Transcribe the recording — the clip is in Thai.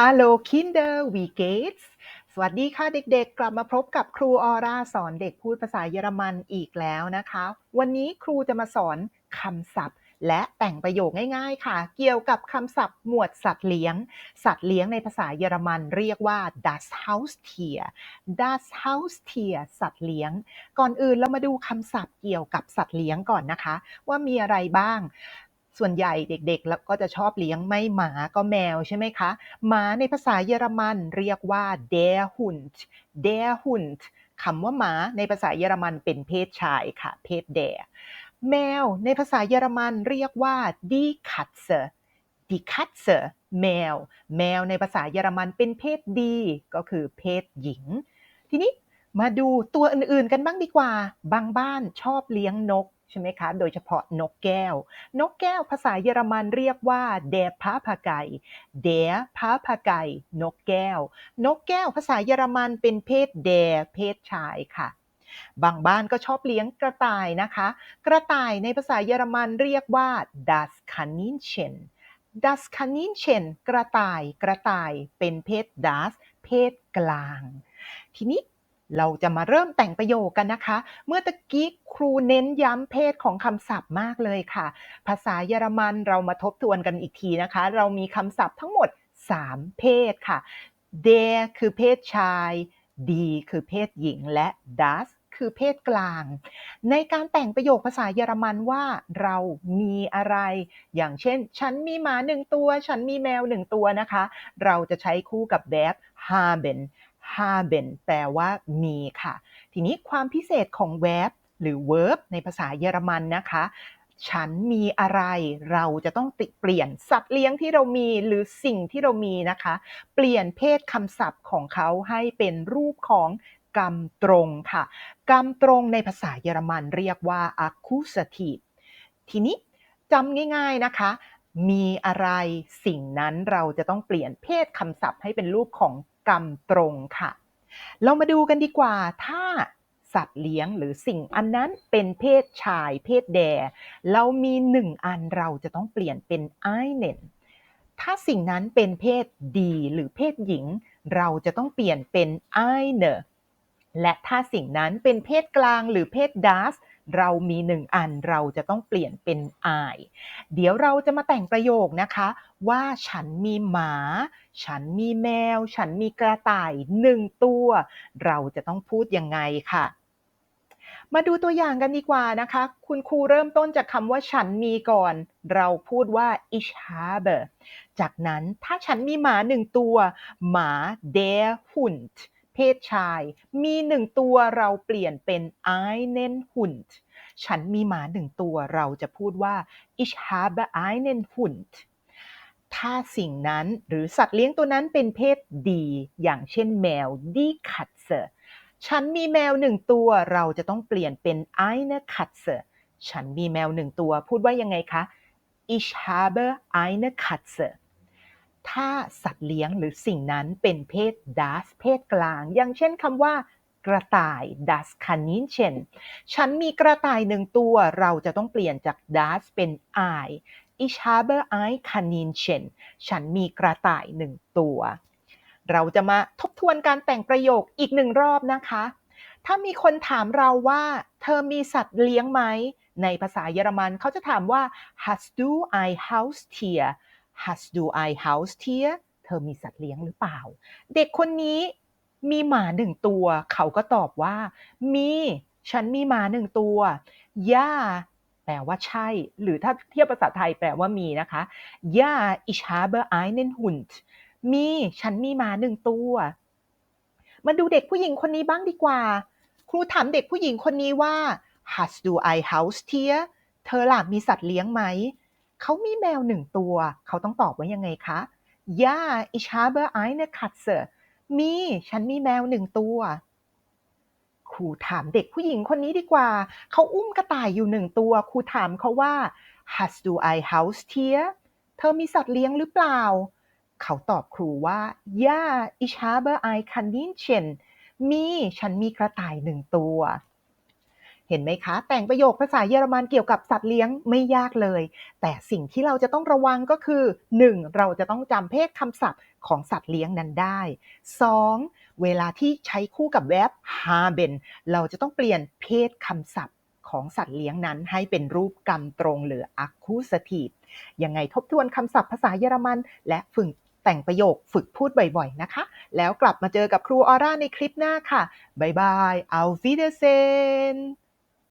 Hallo Kinder We geht's สวัสดีค่ะเด็กๆ กลับมาพบกับครูออร่าสอนเด็กพูดภาษาเยอรมันอีกแล้วนะคะ วันนี้ครูจะมาสอนคำศัพท์ และแต่งประโยคง่าย ๆ ค่ะ เกี่ยวกับคำศัพท์หมวดสัตว์เลี้ยง สัตว์เลี้ยงในภาษาเยอรมันเรียกว่า das Haustier das Haustier สัตว์เลี้ยง ก่อนอื่นเรามาดูคำศัพท์เกี่ยวกับสัตว์เลี้ยงก่อนนะคะ ว่ามีอะไรบ้าง ส่วนใหญ่เด็กๆ แล้วก็จะชอบเลี้ยงไม่หมาก็แมวใช่ไหมคะ หมาในภาษาเยอรมันเรียกว่า der Hund der Hund คำว่าหมาในภาษาเยอรมันเป็นเพศชายค่ะ เพศ der แมวในภาษาเยอรมันเรียกว่า die Katze die Katze แมว แมวในภาษาเยอรมันเป็นเพศดี ก็คือเพศหญิง ทีนี้มาดูตัวอื่นๆกันบ้างดีกว่า บางบ้านชอบเลี้ยงนก ใช่ไหมคะ โดยเฉพาะนกแก้ว นกแก้วภาษาเยอรมันเรียกว่า der Papagei der Papagei นกแก้ว นกแก้วภาษาเยอรมันเป็นเพศ der เพศชายค่ะ บางบ้านก็ชอบเลี้ยงกระต่ายนะคะ กระต่ายในภาษาเยอรมันเรียกว่า das Kaninchen das Kaninchen กระต่าย กระต่ายเป็นเพศ das เพศกลาง ทีนี้ เราจะมาเริ่มแต่งประโยคกันนะคะ เมื่อตะกี้ครูเน้นย้ำเพศของคำศัพท์มากเลยค่ะ ภาษาเยอรมันเรามาทบทวนกันอีกทีนะคะ เรามีคำศัพท์ทั้งหมด 3 เพศค่ะ der คือเพศชาย die คือเพศหญิง และ das คือเพศกลาง ในการแต่งประโยคภาษาเยอรมันว่าเรามีอะไร อย่างเช่น ฉันมีหมาหนึ่งตัว ฉันมีแมวหนึ่งตัวนะคะ เราจะใช้คู่กับ verb haben haben แปลว่ามีค่ะ ทีนี้ความพิเศษของ verb หรือ verb ในภาษาเยอรมันนะคะ ฉันมีอะไร เราจะต้องติเปลี่ยนสัตว์เลี้ยงที่เรามีหรือสิ่งที่เรามีนะคะ เปลี่ยนเพศคำศัพท์ของเขาให้เป็นรูปของกรรมตรงค่ะ กรรมตรงในภาษาเยอรมันเรียกว่า accusative ทีนี้จำง่าย ๆนะคะ มีอะไรสิ่งนั้นเราจะต้องเปลี่ยนเพศคำศัพท์ให้เป็นรูปของ กรรมตรงค่ะ เรามาดูกันดีกว่าถ้าสัตว์เลี้ยงหรือสิ่งอันนั้นเป็นเพศชายเพศแด เรามีหนึ่งอันเราจะต้องเปลี่ยนเป็น einen ถ้าสิ่งนั้นเป็นเพศดีหรือเพศหญิง เราจะต้องเปลี่ยนเป็น eine และถ้าสิ่งนั้นเป็นเพศกลางหรือเพศ das เรามีหนึ่งอันเราจะต้องเปลี่ยนเป็น I เดี๋ยวเราจะมาแต่งประโยคนะคะ ว่าฉันมีหมา ฉันมีแมว ฉันมีกระต่ายหนึ่งตัว เราจะต้องพูดยังไงค่ะ มาดูตัวอย่างกันดีกว่านะคะ คุณครูเริ่มต้นจากคำว่าฉันมีก่อน เราพูดว่า ich habe จากนั้นถ้าฉันมีหมาหนึ่งตัว หมา der Hund เพศชาย มีหนึ่งตัวเราเปลี่ยนเป็น einen Hund ฉันมีหมาหนึ่งตัวเราจะพูดว่า ich habe einen Hund ถ้าสิ่งนั้นหรือสัตว์เลี้ยงตัวนั้นเป็นเพศดี อย่างเช่นแมว die Katze ฉันมีแมวหนึ่งตัวเราจะต้องเปลี่ยนเป็น eine Katze ฉันมีแมวหนึ่งตัว พูดว่ายังไงคะ ich habe eine Katze ถ้าสัตว์เลี้ยงหรือสิ่งนั้นเป็นเพศ das เพศกลาง อย่างเช่นคำว่ากระต่าย das Kaninchen ฉันมีกระต่ายหนึ่งตัว เราจะต้องเปลี่ยนจาก das เป็น I ich habe ein Kaninchen ฉันมีกระต่ายหนึ่งตัว เราจะมาทบทวนการแต่งประโยคอีกหนึ่งรอบนะคะ ถ้ามีคนถามเราว่า เธอมีสัตว์เลี้ยงไหม ในภาษาเยอรมันเขาจะถามว่า hast du ein Haustier Has du ein Haustier เธอมีสัตว์เลี้ยงหรือเปล่า เด็กคนนี้มีหมาหนึ่งตัว เขาก็ตอบว่า มี ฉันมีหมาหนึ่งตัว ย่า แปลว่าใช่ หรือถ้าเทียบภาษาไทยแปลว่ามีนะคะย่า ich habe einen Hund มี ฉันมีหมาหนึ่งตัว มาดูเด็กผู้หญิงคนนี้บ้างดีกว่า ครูถามเด็กผู้หญิงคนนี้ว่า Has du ein Haustier เธอล่ะมีสัตว์เลี้ยงไหม เขามีแมวหนึ่งตัว เขาต้องตอบว่ายังไงคะ Ja ich habe eine Katze มี ฉันมีแมวหนึ่งตัว ครูถามเด็กผู้หญิงคนนี้ดีกว่า เขาอุ้มกระต่ายอยู่หนึ่งตัว ครูถามเขาว่า Hast du ein Haustier เธอมีสัตว์เลี้ยงหรือเปล่า เขาตอบครูว่า Ja ich habe ein Kaninchen มี ฉันมีกระต่ายหนึ่งตัว เห็นไหมคะ แต่งประโยคภาษาเยอรมันเกี่ยวกับสัตว์เลี้ยงไม่ยากเลย แต่สิ่งที่เราจะต้องระวังก็คือ 1. เราจะต้องจำเพศคำศัพท์ของสัตว์เลี้ยงนั้นได้ 2. เวลาที่ใช้คู่กับ verb haben เราจะต้องเปลี่ยนเพศคำศัพท์ของสัตว์เลี้ยงนั้นให้เป็นรูปกรรมตรงหรือ accusative ยังไงทบทวนคำศัพท์ภาษาเยอรมัน และฝึกแต่งประโยคฝึกพูดบ่อยๆนะคะ แล้วกลับมาเจอกับครูออร่าในคลิปหน้าค่ะ บ๊ายบาย auf Wiedersehen